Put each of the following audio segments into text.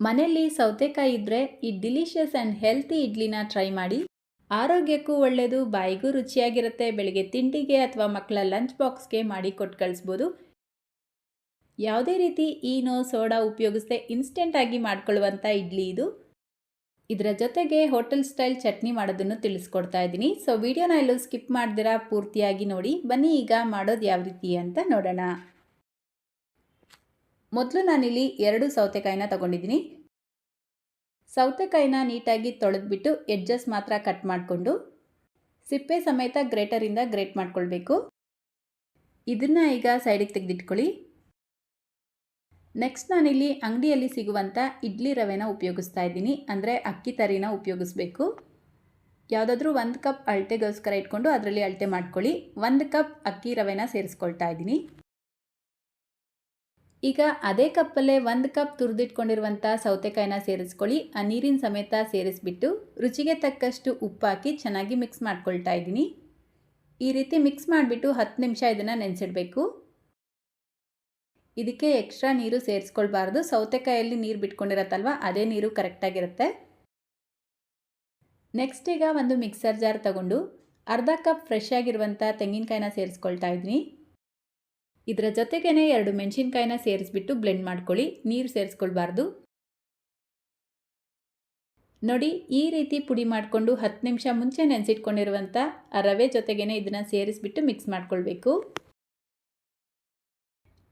ಮನೆಯಲ್ಲಿ ಸೌತೆಕಾಯಿ ಇದ್ದರೆ ಈ ಡಿಲಿಷಿಯಸ್ ಆ್ಯಂಡ್ ಹೆಲ್ತಿ ಇಡ್ಲಿನ ಟ್ರೈ ಮಾಡಿ. ಆರೋಗ್ಯಕ್ಕೂ ಒಳ್ಳೆಯದು ಬಾಯಿಗೂ ರುಚಿಯಾಗಿರುತ್ತೆ. ಬೆಳಿಗ್ಗೆ ತಿಂಡಿಗೆ ಅಥವಾ ಮಕ್ಕಳ ಲಂಚ್ ಬಾಕ್ಸ್ಗೆ ಮಾಡಿ ಕೊಟ್ಟು ಕಳಿಸ್ಬೋದು. ಯಾವುದೇ ರೀತಿ ಈನೋ ಸೋಡಾ ಉಪಯೋಗಿಸದೆ ಇನ್ಸ್ಟೆಂಟಾಗಿ ಮಾಡ್ಕೊಳ್ಳುವಂಥ ಇಡ್ಲಿ ಇದು. ಇದರ ಜೊತೆಗೆ ಹೋಟೆಲ್ ಸ್ಟೈಲ್ ಚಟ್ನಿ ಮಾಡೋದನ್ನು ತಿಳಿಸ್ಕೊಡ್ತಾ ಇದ್ದೀನಿ. ಸೊ, ವಿಡಿಯೋನ ಎಲ್ಲೂ ಸ್ಕಿಪ್ ಮಾಡ್ದಿರಾ, ಪೂರ್ತಿಯಾಗಿ ನೋಡಿ. ಬನ್ನಿ ಈಗ ಮಾಡೋದು ಯಾವ ರೀತಿ ಅಂತ ನೋಡೋಣ. ಮೊದಲು ನಾನಿಲ್ಲಿ ಎರಡು ಸೌತೆಕಾಯಿನ ತಗೊಂಡಿದ್ದೀನಿ. ಸೌತೆಕಾಯಿನ ನೀಟಾಗಿ ತೊಳೆದ್ಬಿಟ್ಟು ಎಡ್ಜಸ್ ಮಾತ್ರ ಕಟ್ ಮಾಡಿಕೊಂಡು ಸಿಪ್ಪೆ ಸಮೇತ ಗ್ರೇಟರಿಂದ ಗ್ರೇಟ್ ಮಾಡ್ಕೊಳ್ಬೇಕು. ಇದನ್ನು ಈಗ ಸೈಡಿಗೆ ತೆಗೆದಿಟ್ಕೊಳ್ಳಿ. ನೆಕ್ಸ್ಟ್ ನಾನಿಲ್ಲಿ ಅಂಗಡಿಯಲ್ಲಿ ಸಿಗುವಂಥ ಇಡ್ಲಿ ರವೆನ ಉಪಯೋಗಿಸ್ತಾ ಇದ್ದೀನಿ. ಅಂದರೆ ಅಕ್ಕಿ ತರಿನ ಉಪಯೋಗಿಸ್ಬೇಕು. ಯಾವುದಾದ್ರೂ ಒಂದು ಕಪ್ ಅಳತೆಗೋಸ್ಕರ ಇಟ್ಕೊಂಡು ಅದರಲ್ಲಿ ಅಳತೆ ಮಾಡ್ಕೊಳ್ಳಿ. ಒಂದು ಕಪ್ ಅಕ್ಕಿ ರವೆನ ಸೇರಿಸ್ಕೊಳ್ತಾ ಇದ್ದೀನಿ. ಈಗ ಅದೇ ಕಪ್ಪಲ್ಲೇ ಒಂದು ಕಪ್ ತುರಿದಿಟ್ಕೊಂಡಿರುವಂಥ ಸೌತೆಕಾಯಿನ ಸೇರಿಸ್ಕೊಳ್ಳಿ. ಆ ನೀರಿನ ಸಮೇತ ಸೇರಿಸ್ಬಿಟ್ಟು ರುಚಿಗೆ ತಕ್ಕಷ್ಟು ಉಪ್ಪಾಕಿ ಚೆನ್ನಾಗಿ ಮಿಕ್ಸ್ ಮಾಡ್ಕೊಳ್ತಾ ಇದ್ದೀನಿ. ಈ ರೀತಿ ಮಿಕ್ಸ್ ಮಾಡಿಬಿಟ್ಟು ಹತ್ತು ನಿಮಿಷ ಇದನ್ನು ನೆನೆಸಿಡಬೇಕು. ಇದಕ್ಕೆ ಎಕ್ಸ್ಟ್ರಾ ನೀರು ಸೇರಿಸ್ಕೊಳ್ಬಾರ್ದು. ಸೌತೆಕಾಯಲ್ಲಿ ನೀರು ಬಿಟ್ಕೊಂಡಿರತ್ತಲ್ವ, ಅದೇ ನೀರು ಕರೆಕ್ಟಾಗಿರುತ್ತೆ. ನೆಕ್ಸ್ಟ್ ಈಗ ಒಂದು ಮಿಕ್ಸರ್ ಜಾರ್ ತಗೊಂಡು ಅರ್ಧ ಕಪ್ ಫ್ರೆಶ್ ಆಗಿರುವಂಥ ತೆಂಗಿನಕಾಯಿನ ಸೇರಿಸ್ಕೊಳ್ತಾ ಇದ್ದೀನಿ. ಇದರ ಜೊತೆಗೇ ಎರಡು ಮೆಣಸಿನ್ಕಾಯಿನ ಸೇರಿಸ್ಬಿಟ್ಟು ಬ್ಲೆಂಡ್ ಮಾಡ್ಕೊಳ್ಳಿ. ನೀರು ಸೇರಿಸ್ಕೊಳ್ಬಾರ್ದು. ನೋಡಿ, ಈ ರೀತಿ ಪುಡಿ ಮಾಡಿಕೊಂಡು ಹತ್ತು ನಿಮಿಷ ಮುಂಚೆ ನೆನೆಸಿಟ್ಕೊಂಡಿರುವಂಥ ಆ ರವೆ ಜೊತೆಗೇ ಇದನ್ನು ಸೇರಿಸ್ಬಿಟ್ಟು ಮಿಕ್ಸ್ ಮಾಡ್ಕೊಳ್ಬೇಕು.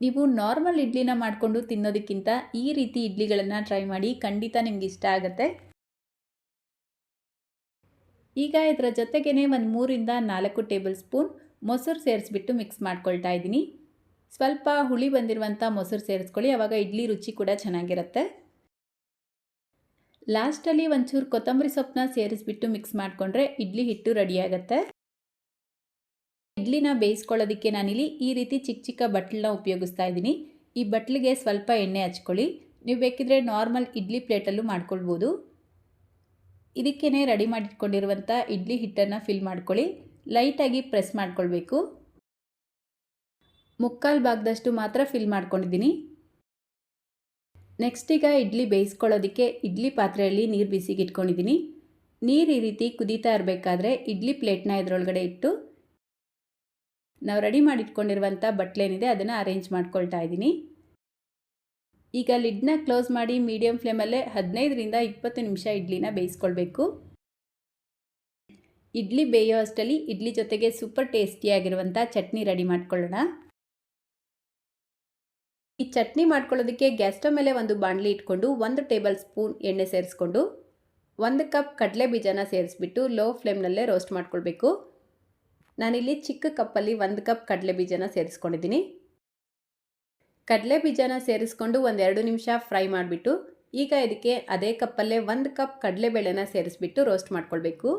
ನೀವು ನಾರ್ಮಲ್ ಇಡ್ಲಿನ ಮಾಡಿಕೊಂಡು ತಿನ್ನೋದಕ್ಕಿಂತ ಈ ರೀತಿ ಇಡ್ಲಿಗಳನ್ನು ಟ್ರೈ ಮಾಡಿ ಖಂಡಿತ ನಿಮ್ಗೆ ಇಷ್ಟ ಆಗುತ್ತೆ. ಈಗ ಇದರ ಜೊತೆಗೇ ಒಂದು ಮೂರಿಂದ ನಾಲ್ಕು ಟೇಬಲ್ ಸ್ಪೂನ್ ಮೊಸರು ಸೇರಿಸ್ಬಿಟ್ಟು ಮಿಕ್ಸ್ ಮಾಡ್ಕೊಳ್ತಾ ಇದ್ದೀನಿ. ಸ್ವಲ್ಪ ಹುಳಿ ಬಂದಿರುವಂಥ ಮೊಸರು ಸೇರಿಸ್ಕೊಳ್ಳಿ. ಆವಾಗ ಇಡ್ಲಿ ರುಚಿ ಕೂಡ ಚೆನ್ನಾಗಿರುತ್ತೆ. ಲಾಸ್ಟಲ್ಲಿ ಒಂಚೂರು ಕೊತ್ತಂಬರಿ ಸೊಪ್ಪನ್ನ ಸೇರಿಸ್ಬಿಟ್ಟು ಮಿಕ್ಸ್ ಮಾಡಿಕೊಂಡ್ರೆ ಇಡ್ಲಿ ಹಿಟ್ಟು ರೆಡಿಯಾಗತ್ತೆ ಇಡ್ಲಿನ ಬೇಯಿಸ್ಕೊಳ್ಳೋದಕ್ಕೆ ನಾನಿಲ್ಲಿ ಈ ರೀತಿ ಚಿಕ್ಕ ಚಿಕ್ಕ ಬಟ್ಲನ್ನ ಉಪಯೋಗಿಸ್ತಾ ಇದ್ದೀನಿ. ಈ ಬಟ್ಲಿಗೆ ಸ್ವಲ್ಪ ಎಣ್ಣೆ ಹಚ್ಕೊಳ್ಳಿ. ನೀವು ಬೇಕಿದ್ರೆ ನಾರ್ಮಲ್ ಇಡ್ಲಿ ಪ್ಲೇಟಲ್ಲೂ ಮಾಡ್ಕೊಳ್ಬೋದು. ಇದಕ್ಕೇ ರೆಡಿ ಮಾಡಿಟ್ಕೊಂಡಿರುವಂಥ ಇಡ್ಲಿ ಹಿಟ್ಟನ್ನು ಫಿಲ್ ಮಾಡ್ಕೊಳ್ಳಿ. ಲೈಟಾಗಿ ಪ್ರೆಸ್ ಮಾಡ್ಕೊಳ್ಬೇಕು. ಮುಕ್ಕಾಲು ಭಾಗದಷ್ಟು ಮಾತ್ರ ಫಿಲ್ ಮಾಡ್ಕೊಂಡಿದ್ದೀನಿ. ನೆಕ್ಸ್ಟ್ ಈಗ ಇಡ್ಲಿ ಬೇಯಿಸ್ಕೊಳ್ಳೋದಕ್ಕೆ ಇಡ್ಲಿ ಪಾತ್ರೆಯಲ್ಲಿ ನೀರು ಬಿಸಿಗೆ ಇಟ್ಕೊಂಡಿದ್ದೀನಿ ನೀರು ಈ ರೀತಿ ಕುದೀತಾ ಇರಬೇಕಾದ್ರೆ ಇಡ್ಲಿ ಪ್ಲೇಟ್ನ ಇದರೊಳಗಡೆ ಇಟ್ಟು, ನಾವು ರೆಡಿ ಮಾಡಿಟ್ಕೊಂಡಿರುವಂಥ ಬಟ್ಲೇನಿದೆ ಅದನ್ನು ಅರೇಂಜ್ ಮಾಡ್ಕೊಳ್ತಾ ಇದ್ದೀನಿ. ಈಗ ಲಿಡ್ನ ಕ್ಲೋಸ್ ಮಾಡಿ ಮೀಡಿಯಮ್ ಫ್ಲೇಮಲ್ಲೇ ಹದಿನೈದರಿಂದ ಇಪ್ಪತ್ತು ನಿಮಿಷ ಇಡ್ಲಿನ ಬೇಯಿಸ್ಕೊಳ್ಬೇಕು. ಇಡ್ಲಿ ಬೇಯೋ ಅಷ್ಟರಲ್ಲಿ ಇಡ್ಲಿ ಜೊತೆಗೆ ಸೂಪರ್ ಟೇಸ್ಟಿಯಾಗಿರುವಂಥ ಚಟ್ನಿ ರೆಡಿ ಮಾಡ್ಕೊಳ್ಳೋಣ. ಈ ಚಟ್ನಿ ಮಾಡ್ಕೊಳ್ಳೋದಕ್ಕೆ ಗ್ಯಾಸ್ ಸ್ಟವ್ ಮೇಲೆ ಒಂದು ಬಾಣಲಿ ಇಟ್ಕೊಂಡು ಒಂದು ಟೇಬಲ್ ಸ್ಪೂನ್ ಎಣ್ಣೆ ಸೇರಿಸ್ಕೊಂಡು ಒಂದು ಕಪ್ ಕಡಲೆ ಬೀಜನ ಸೇರಿಸ್ಬಿಟ್ಟು ಲೋ ಫ್ಲೇಮ್ನಲ್ಲೇ ರೋಸ್ಟ್ ಮಾಡ್ಕೊಳ್ಬೇಕು. ನಾನಿಲ್ಲಿ ಚಿಕ್ಕ ಕಪ್ಪಲ್ಲಿ ಒಂದು ಕಪ್ ಕಡಲೆ ಬೀಜನ ಸೇರಿಸ್ಕೊಂಡಿದ್ದೀನಿ. ಕಡಲೆ ಬೀಜನ ಸೇರಿಸ್ಕೊಂಡು ಒಂದೆರಡು ನಿಮಿಷ ಫ್ರೈ ಮಾಡಿಬಿಟ್ಟು ಈಗ ಇದಕ್ಕೆ ಅದೇ ಕಪ್ಪಲ್ಲೇ ಒಂದು ಕಪ್ ಕಡಲೆಬೇಳೆನ ಸೇರಿಸ್ಬಿಟ್ಟು ರೋಸ್ಟ್ ಮಾಡ್ಕೊಳ್ಬೇಕು.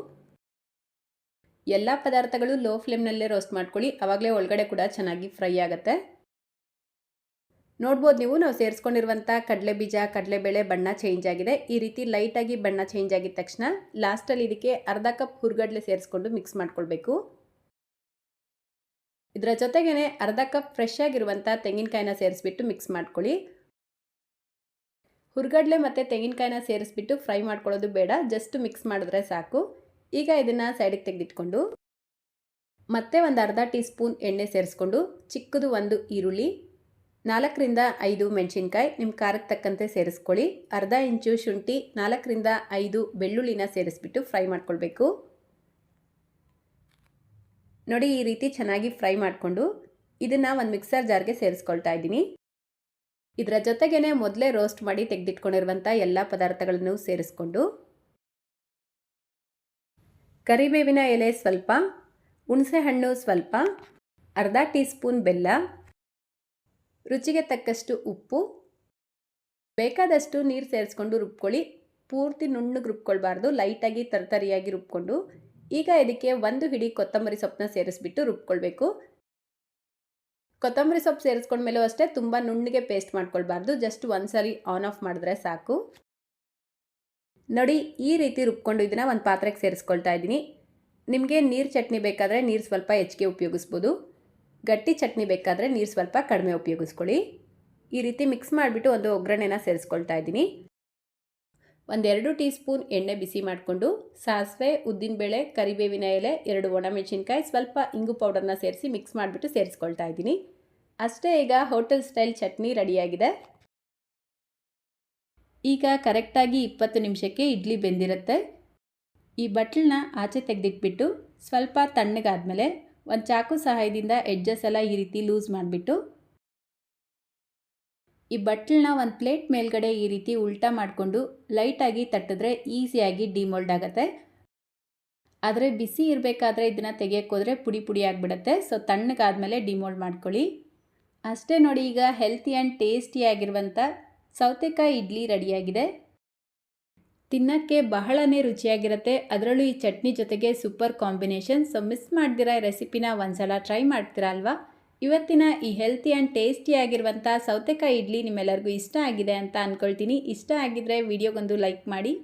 ಎಲ್ಲ ಪದಾರ್ಥಗಳು ಲೋ ಫ್ಲೇಮ್ನಲ್ಲೇ ರೋಸ್ಟ್ ಮಾಡ್ಕೊಳ್ಳಿ. ಆವಾಗಲೇ ಒಳಗಡೆ ಕೂಡ ಚೆನ್ನಾಗಿ ಫ್ರೈ ಆಗುತ್ತೆ. ನೋಡ್ಬೋದು ನೀವು, ನಾವು ಸೇರಿಸ್ಕೊಂಡಿರುವಂಥ ಕಡಲೆ ಬೀಜ ಕಡಲೆಬೇಳೆ ಬಣ್ಣ ಚೇಂಜ್ ಆಗಿದೆ. ಈ ರೀತಿ ಲೈಟಾಗಿ ಬಣ್ಣ ಚೇಂಜ್ ಆಗಿದ ತಕ್ಷಣ ಲಾಸ್ಟಲ್ಲಿ ಇದಕ್ಕೆ ಅರ್ಧ ಕಪ್ ಹುರ್ಗಡ್ಲೆ ಸೇರಿಸ್ಕೊಂಡು ಮಿಕ್ಸ್ ಮಾಡ್ಕೊಳ್ಬೇಕು. ಇದರ ಜೊತೆಗೇ ಅರ್ಧ ಕಪ್ ಫ್ರೆಶ್ ಆಗಿರುವಂಥ ತೆಂಗಿನಕಾಯಿನ ಸೇರಿಸ್ಬಿಟ್ಟು ಮಿಕ್ಸ್ ಮಾಡ್ಕೊಳ್ಳಿ. ಹುರ್ಗಡ್ಲೆ ಮತ್ತು ತೆಂಗಿನಕಾಯಿನ ಸೇರಿಸ್ಬಿಟ್ಟು ಫ್ರೈ ಮಾಡ್ಕೊಳ್ಳೋದು ಬೇಡ ಜಸ್ಟ್ ಮಿಕ್ಸ್ ಮಾಡಿದ್ರೆ ಸಾಕು. ಈಗ ಇದನ್ನು ಸೈಡಿಗೆ ತೆಗೆದಿಟ್ಕೊಂಡು ಮತ್ತೆ ಒಂದು ಅರ್ಧ ಟೀ ಸ್ಪೂನ್ ಎಣ್ಣೆ ಸೇರಿಸ್ಕೊಂಡು ಚಿಕ್ಕದು ಒಂದು ಈರುಳ್ಳಿ ನಾಲ್ಕರಿಂದ ಐದು ಮೆಣಸಿನ್ಕಾಯಿ ನಿಮ್ಮ ಖಾರಕ್ಕೆ ತಕ್ಕಂತೆ ಸೇರಿಸ್ಕೊಳ್ಳಿ. ಅರ್ಧ ಇಂಚು ಶುಂಠಿ, ನಾಲ್ಕರಿಂದ ಐದು ಬೆಳ್ಳುಳ್ಳಿನ ಸೇರಿಸ್ಬಿಟ್ಟು ಫ್ರೈ ಮಾಡ್ಕೊಳ್ಬೇಕು. ನೋಡಿ ಈ ರೀತಿ ಚೆನ್ನಾಗಿ ಫ್ರೈ ಮಾಡಿಕೊಂಡು ಇದನ್ನು ಒಂದು ಮಿಕ್ಸರ್ ಜಾರ್ಗೆ ಸೇರಿಸ್ಕೊಳ್ತಾ ಇದ್ದೀನಿ. ಇದರ ಜೊತೆಗೇ ಮೊದಲೇ ರೋಸ್ಟ್ ಮಾಡಿ ತೆಗೆದಿಟ್ಕೊಂಡಿರುವಂಥ ಎಲ್ಲ ಪದಾರ್ಥಗಳನ್ನು ಸೇರಿಸ್ಕೊಂಡು. ಕರಿಬೇವಿನ ಎಲೆ ಸ್ವಲ್ಪ, ಹುಣಸೆಹಣ್ಣು ಸ್ವಲ್ಪ, ಅರ್ಧ ಟೀ ಸ್ಪೂನ್ ಬೆಲ್ಲ ರುಚಿಗೆ ತಕ್ಕಷ್ಟು ಉಪ್ಪು. ಬೇಕಾದಷ್ಟು ನೀರು ಸೇರಿಸ್ಕೊಂಡು ರುಬ್ಕೊಳ್ಳಿ. ಪೂರ್ತಿ ನುಣ್ಣಗೆ ರುಬ್ಕೊಳ್ಬಾರ್ದು. ಲೈಟಾಗಿ ತರತರಿಯಾಗಿ ರುಬ್ಕೊಂಡು. ಈಗ ಇದಕ್ಕೆ ಒಂದು ಹಿಡಿ ಕೊತ್ತಂಬರಿ ಸೊಪ್ಪನ್ನ ಸೇರಿಸ್ಬಿಟ್ಟು ರುಬ್ಕೊಳ್ಬೇಕು. ಕೊತ್ತಂಬರಿ ಸೊಪ್ಪು ಸೇರಿಸ್ಕೊಂಡ್ಮೇಲೂ ಅಷ್ಟೇ ತುಂಬ ನುಣ್ಣಗೆ ಪೇಸ್ಟ್ ಮಾಡ್ಕೊಳ್ಬಾರ್ದು. ಜಸ್ಟ್ ಒಂದು ಸರಿ ಆನ್ ಆಫ್ ಮಾಡಿದ್ರೆ ಸಾಕು. ನೋಡಿ, ಈ ರೀತಿ ರುಬ್ಕೊಂಡು ಇದನ್ನು ಒಂದು ಪಾತ್ರೆಗೆ ಸೇರಿಸ್ಕೊಳ್ತಾ ಇದ್ದೀನಿ. ನಿಮಗೆ ನೀರು ಚಟ್ನಿ ಬೇಕಾದರೆ ನೀರು ಸ್ವಲ್ಪ ಹೆಚ್ಚಿಗೆ ಉಪಯೋಗಿಸ್ಬೋದು. ಗಟ್ಟಿ ಚಟ್ನಿ ಬೇಕಾದರೆ ನೀರು ಸ್ವಲ್ಪ ಕಡಿಮೆ ಉಪಯೋಗಿಸ್ಕೊಳ್ಳಿ. ಈ ರೀತಿ ಮಿಕ್ಸ್ ಮಾಡಿಬಿಟ್ಟು ಒಂದು ಒಗ್ಗರಣೆನ ಸೇರಿಸ್ಕೊಳ್ತಾ ಇದ್ದೀನಿ. ಒಂದೆರಡು ಟೀ ಸ್ಪೂನ್ ಎಣ್ಣೆ ಬಿಸಿ ಮಾಡಿಕೊಂಡು, ಸಾಸಿವೆ, ಉದ್ದಿನಬೇಳೆ, ಕರಿಬೇವಿನ ಎಲೆ, ಎರಡು ಒಣಮೆಣಸಿನ್ಕಾಯಿ, ಸ್ವಲ್ಪ ಇಂಗು ಪೌಡರ್ನ ಸೇರಿಸಿ ಮಿಕ್ಸ್ ಮಾಡಿಬಿಟ್ಟು ಸೇರಿಸ್ಕೊಳ್ತಾ ಇದ್ದೀನಿ. ಅಷ್ಟೇ ಈಗ ಹೋಟೆಲ್ ಸ್ಟೈಲ್ ಚಟ್ನಿ ರೆಡಿಯಾಗಿದೆ. ಈಗ ಕರೆಕ್ಟಾಗಿ ಇಪ್ಪತ್ತು ನಿಮಿಷಕ್ಕೆ ಇಡ್ಲಿ ಬೆಂದಿರುತ್ತೆ. ಈ ಬಟ್ಲನ್ನ ಆಚೆ ತೆಗೆದಿಟ್ಬಿಟ್ಟು ಸ್ವಲ್ಪ ತಣ್ಣಗಾದ್ಮೇಲೆ ಒಂದು ಚಾಕು ಸಹಾಯದಿಂದ ಎಡ್ಜಸ್ ಎಲ್ಲ ಈ ರೀತಿ ಲೂಸ್ ಮಾಡಿಬಿಟ್ಟು, ಈ ಬಟ್ಲನ್ನ ಒಂದು ಪ್ಲೇಟ್ ಮೇಲ್ಗಡೆ ಈ ರೀತಿ ಉಲ್ಟಾ ಮಾಡಿಕೊಂಡು ಲೈಟಾಗಿ ತಟ್ಟಿದ್ರೆ ಈಸಿಯಾಗಿ ಡಿಮೋಲ್ಡ್ ಆಗುತ್ತೆ. ಆದರೆ ಬಿಸಿ ಇರಬೇಕಾದ್ರೆ ಇದನ್ನು ತೆಗಿಯೋಕ್ಕೋದ್ರೆ ಪುಡಿ ಪುಡಿ ಆಗಿಬಿಡುತ್ತೆ. ಸೊ ತಣ್ಣಗಾದಮೇಲೆ ಡಿಮೋಲ್ಡ್ ಮಾಡ್ಕೊಳ್ಳಿ. ಅಷ್ಟೇ ನೋಡಿ ಈಗ ಹೆಲ್ತಿ ಆ್ಯಂಡ್ ಟೇಸ್ಟಿಯಾಗಿರುವಂಥ ಸೌತೆಕಾಯಿ ಇಡ್ಲಿ ರೆಡಿಯಾಗಿದೆ ತಿನ್ನೋಕ್ಕೆ ಬಹಳನೇ ರುಚಿಯಾಗಿರುತ್ತೆ. ಅದರಲ್ಲೂ ಈ ಚಟ್ನಿ ಜೊತೆಗೆ ಸೂಪರ್ ಕಾಂಬಿನೇಷನ್. ಸೊ ಮಿಸ್ ಮಾಡ್ದಿರ ಈ ರೆಸಿಪಿನ ಒಂದ್ಸಲ ಟ್ರೈ ಮಾಡ್ತೀರಾ ಅಲ್ವಾ? ಇವತ್ತಿನ ಈ ಹೆಲ್ತಿ ಆ್ಯಂಡ್ ಟೇಸ್ಟಿಯಾಗಿರುವಂಥ ಸೌತೆಕಾಯಿ ಇಡ್ಲಿ ನಿಮ್ಮೆಲ್ಲರಿಗೂ ಇಷ್ಟ ಆಗಿದೆ ಅಂತ ಅಂದ್ಕೊಳ್ತೀನಿ ಇಷ್ಟ ಆಗಿದ್ದರೆ ವಿಡಿಯೋಗೊಂದು ಲೈಕ್ ಮಾಡಿ.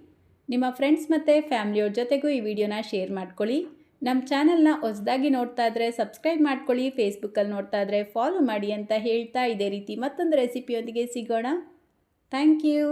ನಿಮ್ಮ ಫ್ರೆಂಡ್ಸ್ ಮತ್ತು ಫ್ಯಾಮಿಲಿಯವ್ರ ಜೊತೆಗೂ ಈ ವಿಡಿಯೋನ ಶೇರ್ ಮಾಡ್ಕೊಳ್ಳಿ. ನಮ್ಮ ಚಾನಲ್ನ ಹೊಸದಾಗಿ ನೋಡ್ತಾ ಇದ್ರೆ ಸಬ್ಸ್ಕ್ರೈಬ್ ಮಾಡ್ಕೊಳ್ಳಿ. ಫೇಸ್ಬುಕ್ಕಲ್ಲಿ ನೋಡ್ತಾ ಇದ್ರೆ ಫಾಲೋ ಮಾಡಿ ಅಂತ ಹೇಳ್ತಾ ಇದೇ ರೀತಿ ಮತ್ತೊಂದು ರೆಸಿಪಿಯೊಂದಿಗೆ ಸಿಗೋಣ. Thank you